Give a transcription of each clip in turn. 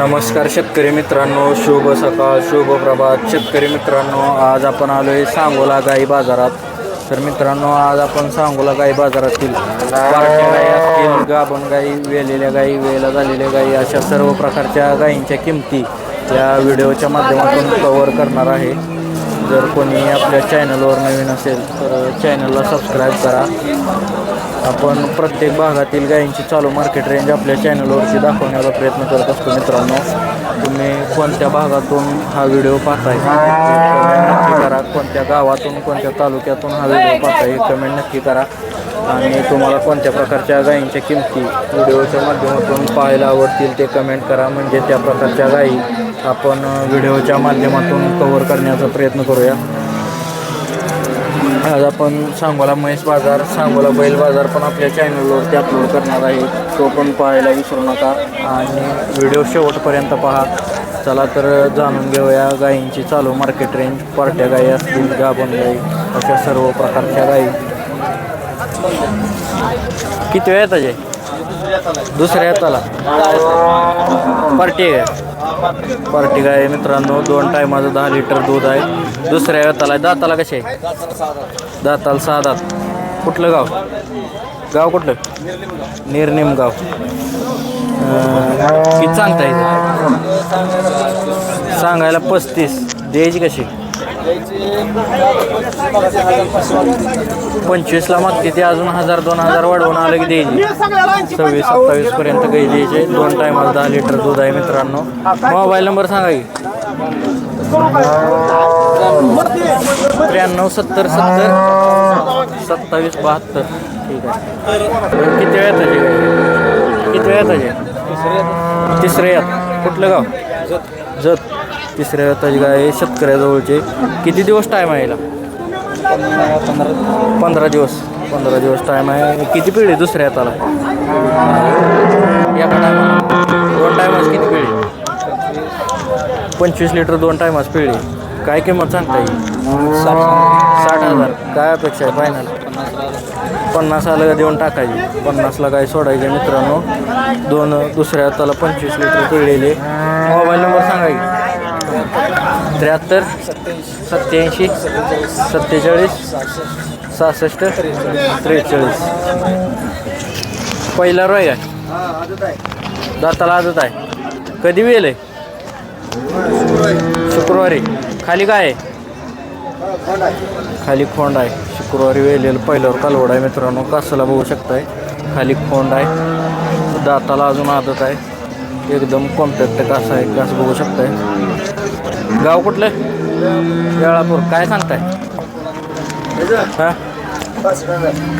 नमस्कार शेतकरी मित्रांनो शुभ सकाळ शुभ प्रभात. शेतकरी मित्रांनो आज आपण आलो आहे सांगोला गाई बाजारात. तर मित्रांनो आज आपण सांगोला गाई बाजारातील गाई असतील गाभण गाई वेलेल्या गाई वेला झालेल्या गाई अशा सर्व प्रकारच्या गायींच्या किमती या व्हिडिओच्या माध्यमातून कवर करणार आहे. जर कोणी आपल्या चॅनलवर नवीन असेल तर चॅनलला सबस्क्राईब करा. आपण प्रत्येक भागातील गायींची चालू मार्केट रेंज आपल्या चॅनलवरती दाखवण्याचा प्रयत्न करत असतो मित्रांनो. तुम्ही कोणत्या भागातून हा व्हिडिओ पाहताय? नक्की करा. कोणत्या गावातून कोणत्या तालुक्यातून हा व्हिडिओ पाहताय हे कमेंट नक्की करा. आणि तुम्हाला कोणत्या प्रकारच्या गायींच्या किमती व्हिडिओच्या माध्यमातून पाहायला आवडतील ते कमेंट करा. म्हणजे त्या प्रकारच्या गायी आपण व्हिडिओच्या माध्यमातून कवर करण्याचा प्रयत्न करूया. आज आपण सांगोला म्हैस बाजार सांगोला बैल बाजार पण आपल्या चॅनलवरती अपलोड करणार आहे. तो पण पाहायला विसरू नका. आणि व्हिडिओ शेवटपर्यंत पहा. चला तर जाणून घेऊया गायींची चालू मार्केट रेंज पार्ट्या गायी असतील गाभण गाई अशा सर्व प्रकारच्या गायी. किती वेळ येताचे दुसऱ्या येताला पार्टी आहे. पार्टी गाय मित्रांनो? दोन टायमाचं दहा लिटर दूध आहे. दुसऱ्या गाताला आहे. दाताला कसे आहे? दाताला सहा दात कुठलं गाव? गाव कुठलं? निर्निम गाव. किती सांगता येईल सांगायला पस्तीस. द्यायची कशी? पंचवीसला मागते ते अजून हजार दोन हजार वाढवून आलं की द्यायची. सव्वीस सत्तावीस पर्यंत काही द्यायचे. दोन टायमाला दहा लिटर दूध आहे मित्रांनो. मोबाईल नंबर सांगा की. त्र्याण्णव सत्तर सत्तर. सत्तावीस बहात्तर. ठीक आहे. किती वेळ येताचे किती वेळ येताचे तिसरे यात. कुठलं गाव? जत. तिसऱ्या येताची गाय शेतकऱ्याजवळचे. किती दिवस टाईम आहे याला पंधरा दिवस. पंधरा दिवस टाईम आहे. किती पिढी दुसऱ्या हाताला? एका टायमाला दोन टायमाच किती पिढी? पंचवीस लिटर दोन टायमाच पिढी. काय किंमत सांगता येईल साठ हजार. काय अपेक्षा आहे फायनल पन्नास आलं देऊन टाकायची. पन्नासला काय सोडायचे मित्रांनो? दोन दुसऱ्या हाताला पंचवीस लिटर पिळलेले. मोबाईल नंबर सांगा त्र्याहत्तर सत्याऐंशी सत्तेचाळीस सहासष्ट त्रेचाळीस. पहिला रोय आहे. दाताला आजत आहे. कधी वेल आहे शुक्रवारी. खाली काय आहे? खाली खोंड आहे. शुक्रवारी वेलेलं पहिल्यावर कालवड आहे मित्रांनो. कासाला बघू शकताय? खाली खोंड आहे. दाताला अजून आदत आहे. एकदम कॉम्पॅक्ट कास आहे कास बघू शकताय. गाव कुठलं? वेळापूर काय सांगताय? हां?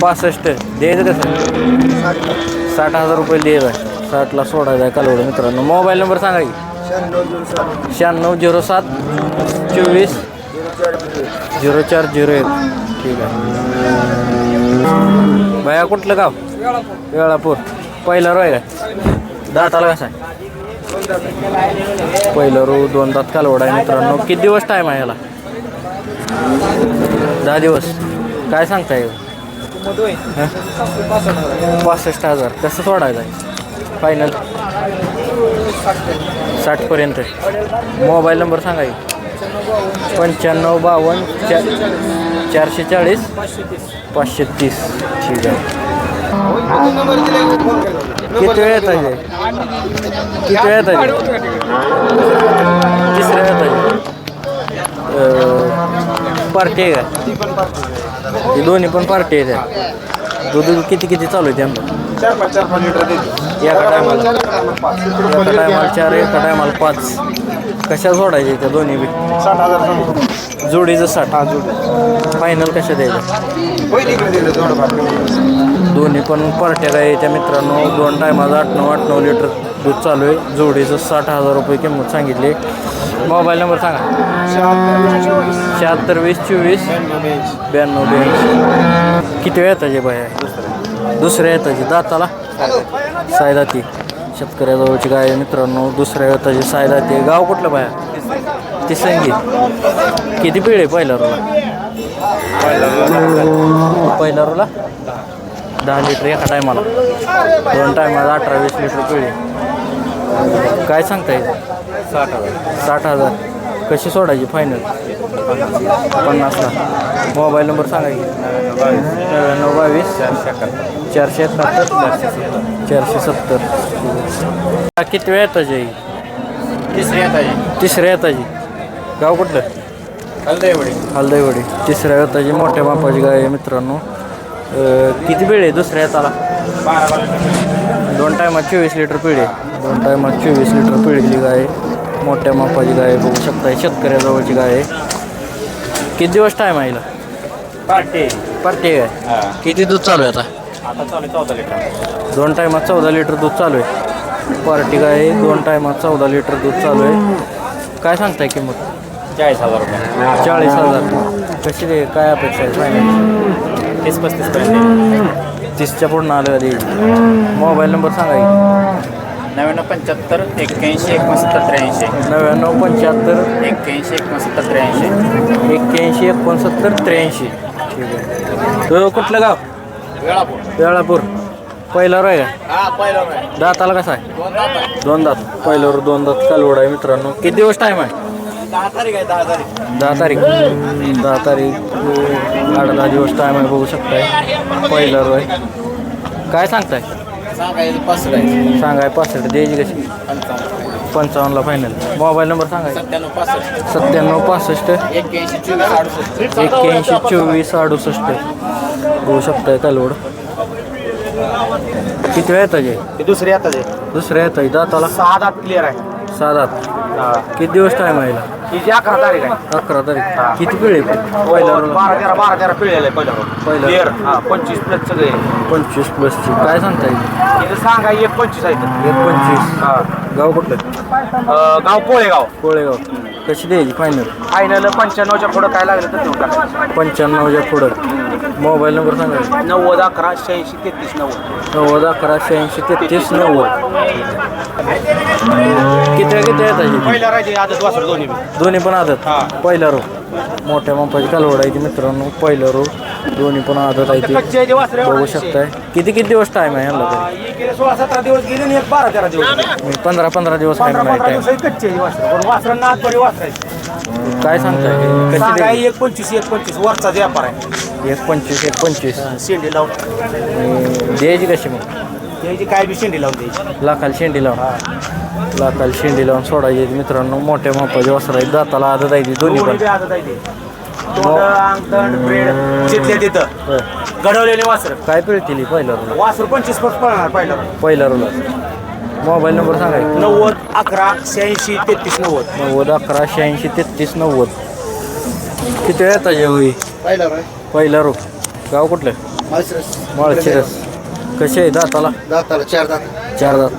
पासष्ट. द्यायचं कसं साठ हजार रुपये द्यायचं आहे. साठला सोडायचा आहे कालवड मित्रांनो. मोबाईल नंबर सांगा की. शहाण्णव झिरो सात. चोवीस. झिरो चार झिरो एक. ठीक आहे. भया कुठलं गाव? वेळापूर पहिला रोय काय? दाताला कसा आहे? पहिलं रू दोन दात कालवड आहे मित्रांनो. किती दिवस टाईम आहे याला? दहा दिवस. काय सांगता पासष्ट हजार. कसं सोडायचं आहे? फायनल साठपर्यंत मोबाईल नंबर सांगा पंच्याण्णव बावन्न चा चारशे चाळीस पाचशे तीस. ठीक आहे. किती वेळ येत आहे? किती वेळ येत आहे? तिसऱ्या येत आहे? पार्टी आहे का? ही दोन्ही पण पार्टी आहे. त्या दूध किती किती चालू आहे त्यांना चार पाच चार पाच लिटर देते एका टायमाला एका टायमाला चार एका टायमाला पाच. कशा सोडायचे त्या दोन्ही बी? साठ हजार जोडीचं साठ. हा जोडी. फायनल कशा द्यायचं दोन्ही पण पार्ट्या काय त्या मित्रांनो. दोन टायमाला आठ नऊ आठ नऊ लिटर दूध चालू आहे. जोडीचं साठ हजार रुपये किंमत सांगितली. मोबाईल नंबर सांगा. शहात्तर वीस चोवीस. ब्याण्णव ब्याऐंशी. किती वेळ येताचे बाय? दुसऱ्या येताची दाताला? सायदाती शेतकऱ्याजवळची गाय आहे मित्रांनो. दुसऱ्या येताची सायदाती आहे. गाव कुठलं बाया तिसंगी किती पिढ आहे पहिल्या रोला? पहिल्या रोला? दहा लिटर एका टायमाला. दोन टायमाला अठरा वीस लिटर पिळी काय सांगता येईल साठ हजार. साठ हजार कशी सोडायची फायनल पन्नासला. मोबाईल नंबर सांगा की. नव्याण्णव बावीस. चारशे अकरा चारशे एकाहत्तर. चारशे सत्तर. किती वेळ येताची? तिसरी आता तिसऱ्या येताची गाव कुठलं? हलदयवडी. हलदईवडी तिसऱ्या येताची मोठ्या मापाची गाय आहे मित्रांनो. किती वेळ आहे दुसऱ्या बारा दोन टायमात चोवीस लिटर पिढी आहे. दोन टायमात चोवीस लिटर पिढीली गाय. मोठ्या मापाची गाय बघू शकता शेतकऱ्याजवळची गाय आहे. किती दिवस टाईम आहे पार्टी. पार्टी आहे हा. किती दूध चालू आहे आता? आता चालू आहे चौदा लिटर. दोन टायमात चौदा लिटर दूध चालू आहे. पार्टी गाय दोन टायमात चौदा लिटर दूध चालू आहे. काय सांगताय किंमत? चाळीस हजार रुपये. चाळीस हजार. कशी रे? काय अपेक्षा आहे? फायनल तीस पस्तीस पर्यंत तीसच्या पूर्ण आलं कधी? मोबाईल नंबर सांगा की. नव्याण्णव पंच्याहत्तर एक्क्याऐंशी एकोणसत्तर त्र्याऐंशी. नव्याण्णव पंच्याहत्तर. एक्क्याऐंशी एकोणसत्तर त्र्याऐंशी. एक्क्याऐंशी एकोणसत्तर त्र्याऐंशी. ठीक आहे. तो कुठलं गाव? वेळापूर. वेळापूर. पहिला आहे का? हा पहिला दाताला कसा आहे? दोन दात आहे. दोन दात. पहिल्यावर दोन दात कालवड आहे मित्रांनो. किती दिवस टाईम आहे? दहा तारीख दहा तारीख. आठ दहा दिवस टाईम आहे बघू शकताय. पहिल्यावर आहे काय सांगताय? सांगाय पासष्ट. द्यायची कशी? पंचावन्न. पंचावन्नला फायनल मोबाईल नंबर सांगाय. सत्त्याण्णव पासष्ट. एक्क्याऐंशी चोवीस अडुसष्ट. बघू शकताय कालवड. किती वेळ येतं जे? दुसरी आता आहे दुसऱ्या येतं. दाताला सहा दात क्लिअर आहे. सहा दात किती दिवस टाईम आहे हिला? ही अकरा तारीख आहे. अकरा तारीख. किती पिळे बारा पहिला तेरा बारा तेरा पिळलेलं आहे पहिलं. हा पंचवीस प्लस सगळे. पंचवीस प्लसची काय सांगता येईल तिथं सांगा एक पंचवीस आहे इथं. एक पंचवीस. हा. गाव कुठलं? अं, गाव कोळेगाव. कोळेगाव. कशी द्यायची फायनल फायनल पंच्याण्णवच्या पुढं काय लागलं तर पंच्याण्णवच्या पुढं. मोबाईल नंबर सांगा. नव्वद अकरा शहाऐंशी तेहतीस नव्वद. नव्वद अकरा शहाऐंशी तेहतीस नव्वद. किती किती येतात पहिला राजे आदत वासर दोन्ही बी. दोन्ही पण आदत. पहिला रो. मोठ्या मापाची कालवड आहे ती मित्रांनो. पहिला रो. दोन्ही पण आदत आहे ती. कच्चे आहे ते वासरं बघू शकताय. किती किती दिवस टाईम आहे ह्याला एक गेले सोळा सतरा दिवस गेले आणि एक बारा तेरा दिवस गेले. तरी मी पंधरा पंधरा दिवस पंधरा टाईम पंधरा दिवस कच्चे आहे वासर. पण वासरांना आतमध्ये वासर आहे काय सांगताय? कशी सांगा? एक पंचवीस एक पंचवीस. वरचा व्यापार आहे. एक पंचवीस एक पंचवीस. शेंडी लावून. द्यायची कशी मग? काय बी शेंडी लावून द्यायची. लाखाला शेंडी लावून लाखाला शेंडी लावून सोडायची मित्रांनो. मोठ्या मापाची वस्त्र आहेत. दाताला आदत आहे ती दोन्ही पण. घडवलेले वासर काय पिळतील पहिला रोला? वासर पंचवीस पस पळणार पहिला पहिला रोला. मोबाईल नंबर सांगाय नव्वद अकरा शहाऐंशी तेहतीस नव्वद. नव्वद अकरा शहाऐंशी तेहतीस नव्वद. किती वेळ येतात होई पहिला पहिला रो. गाव कुठलं? माळशिरस. कसे आहे दाताला? दाताला चार दात. चार दात.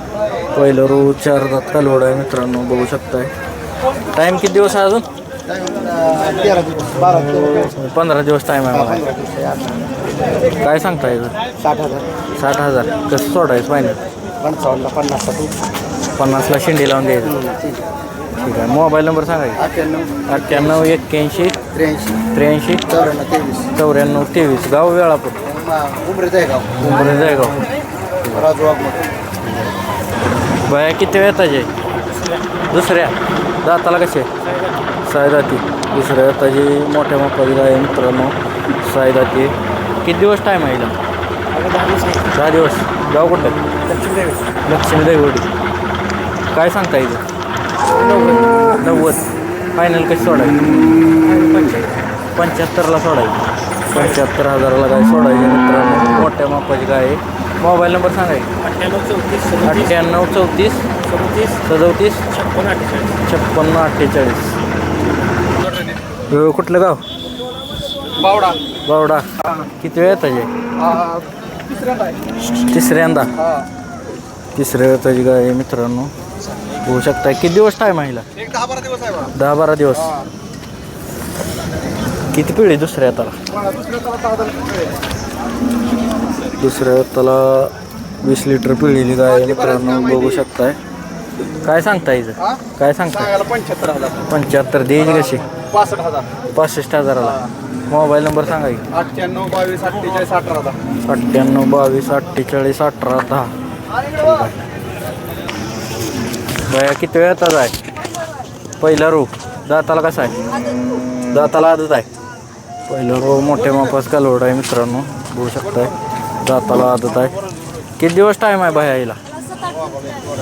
पहिलं रो चार दात कालवड आहे मित्रांनो बघू शकताय. टाईम किती दिवस आहे अजून? तेरा दिवस बारा तेरा पंधरा दिवस टाईम आहे मला काय सांगता येतं साठ हजार. साठ हजार. कसं सोडायचं फायनल पंचावन्न पन्नास पन्नासला शेंडी लावून द्यायचं. ठीक आहे. मोबाईल नंबर सांगा की. अठ्ठ्याण्णव. अठ्ठ्याण्णव एक्क्याऐंशी. त्र्याऐंशी. त्र्याऐंशी. चौऱ्याण्णव तेवीस. चौऱ्याण्णव तेवीस. गाव वेळापूर. उमरेच आहे गाव उमरे जयगाव राजू वाघमोडे बाया किती वेळ येताचे दुसऱ्या दाताला कसे सायदाती दुसऱ्या येताची मोठ्या गाय आहे मित्रांनो सायदाती किती दिवस टाईम आहे हिला दहा दिवस गाव कुठलं लक्ष्मी देवडी काय सांगता येईल नव्वद फायनल कशी सोडायची पंच्याहत्तरला सोडायची पंच्याहत्तर हजाराला गाय सोडायची मित्रांनो? मोठ्या मापाची गाय आहे. मोबाईल नंबर सांगायची अठ्ठ्याण्णव चौतीस अठ्ठ्याण्णव चौतीस सदतीस. सदोतीस छप्पन अठ्ठेचाळीस. छप्पन्न अठ्ठेचाळीस. अ, कुठलं गाव? बावडा. बावडा. किती वेळ येताचे तिसऱ्यांदा आहे. तिसऱ्यांदा? तिसऱ्या येताची गाय आहे मित्रांनो. होऊ शकता. किती दिवस टाईम आहे हिला? एक दहा बारा दिवस आहे बघा. दहा बारा दिवस. किती पिढी दुसऱ्या मला दुसऱ्या ताला दहा हजार रुपये आहे. दुसऱ्या येताला वीस लिटर पिळलेली गाय मित्रांनो बघू शकताय. काय सांगता हिचं हा? काय सांगताय? सांगायला पंच्याहत्तर हजार. पंच्याहत्तर द्यायची कशी? पासष्ट हजार. पासष्ट हजाराला. मोबाईल नंबर सांगा की. अठ्ठ्याण्णव बावीस अठ्ठेचाळीस अठरा दहा अठ्ठ्याण्णव बावीस अठ्ठेचाळीस अठरा दहा. बया किती वेळ येतात आहे? पहिला रो दाताला कसा आहे? दाताला आदत आहे. पहिलं रो मोठ्या मापास कालवड आहे मित्रांनो. बघू शकताय. जाताला आदत आहे. किती दिवस टाईम आहे बाया यायला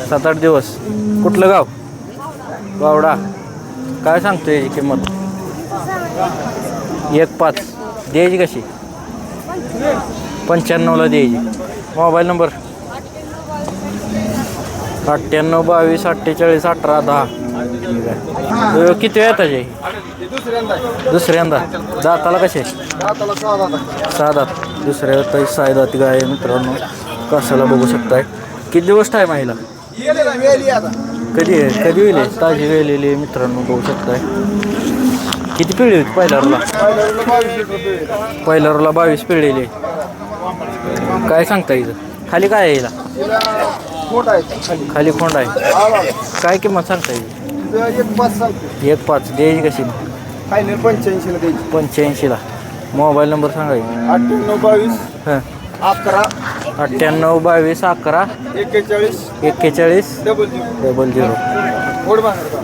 सात आठ दिवस. कुठलं गाव? गावडा काय सांगतो याची किंमत? एक पाच. द्यायची कशी? पंच्याण्णवला द्यायची. Mobile number? अठ्ठ्याण्णव बावीस अठ्ठेचाळीस अठरा दहा. ठीक आहे किती वेळ त्याचे दुसऱ्यांदा दाताला कसे? सहा दात दुसऱ्या ताई सहा दात. गाय मित्रांनो. कसाला बघू शकताय. किती दिवस टाईम आहे हिला? कधी आहे? कधी होईल? ताजी वेलेली आहे मित्रांनो बघू शकताय. किती पिढी होती पहिल्या रोला पहिल्या रोला बावीस पिढीली. काय सांगता इथं खाली काय आहे खाली. खोंड आहे. काय किंमत सांगता येईल एक पाच. द्यायची कशी? फायनल पंच्याऐंशीला द्यायची. पंच्याऐंशीला. मोबाईल नंबर सांगा. अठ्ठ्याण्णव बावीस. हं. अकरा. अठ्ठ्याण्णव बावीस अकरा एक्केचाळीस. एक्केचाळीस डबल झिरो. Double zero. गोड बांगर